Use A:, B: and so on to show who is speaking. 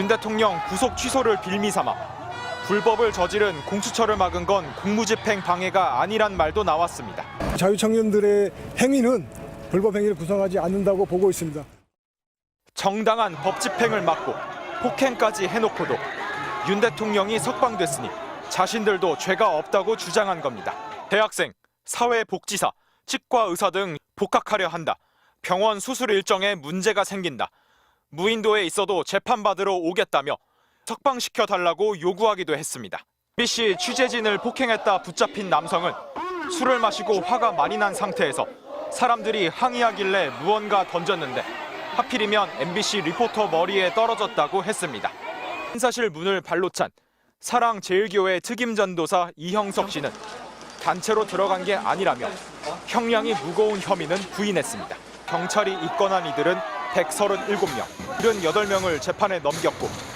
A: 윤 대통령 구속 취소를 빌미 삼아 불법을 저지른 공수처를 막은 건 공무집행 방해가 아니란 말도 나왔습니다.
B: 자유청년들의 행위는 불법 행위를 구성하지 않는다고 보고 있습니다.
A: 정당한 법 집행을 막고 폭행까지 해놓고도 윤 대통령이 석방됐으니 자신들도 죄가 없다고 주장한 겁니다. 대학생, 사회복지사, 치과 의사 등 복학하려 한다. 병원 수술 일정에 문제가 생긴다. 무인도에 있어도 재판받으러 오겠다며 석방시켜 달라고 요구하기도 했습니다. MBC 취재진을 폭행했다 붙잡힌 남성은 술을 마시고 화가 많이 난 상태에서 사람들이 항의하길래 무언가 던졌는데 하필이면 MBC 리포터 머리에 떨어졌다고 했습니다. 인사실 문을 발로 찬 사랑제일교회 특임 전도사 이형석 씨는 단체로 들어간 게 아니라며 형량이 무거운 혐의는 부인했습니다. 경찰이 입건한 이들은 137명, 78명을 재판에 넘겼고